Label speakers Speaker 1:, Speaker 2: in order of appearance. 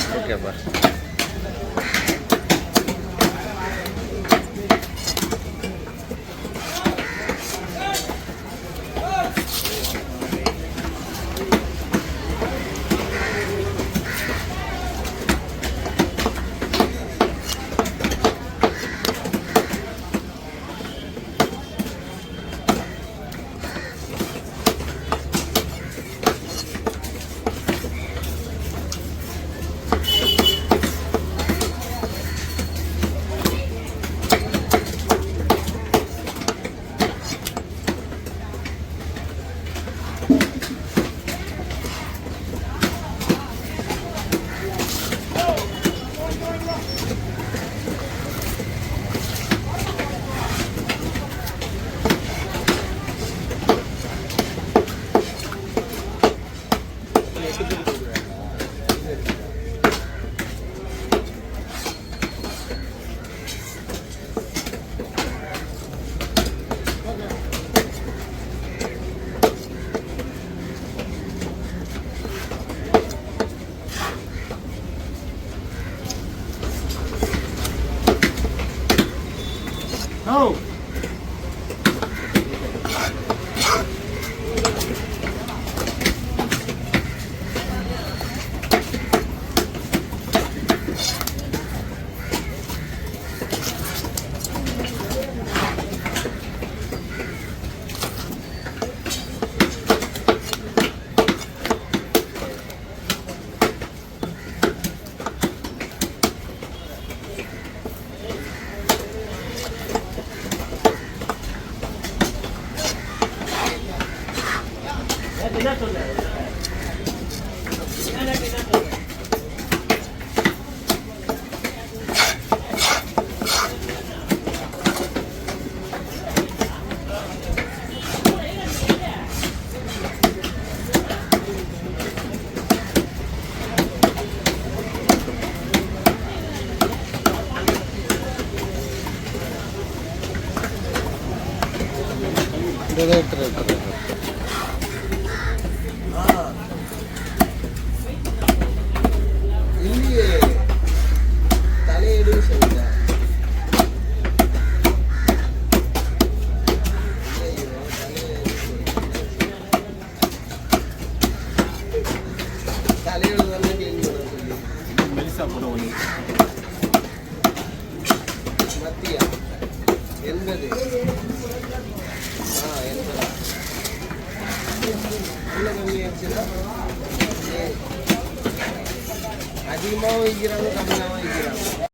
Speaker 1: Okay bye. No. Director, director, director.
Speaker 2: இல்லையே தலையெடு சொல்லுங்க மத்தியா எண்பது ஆ எண்பது அதிகமாகவும் கம்மியாச்சுன்னா கம்மியாகவும் இருக்கிறாங்க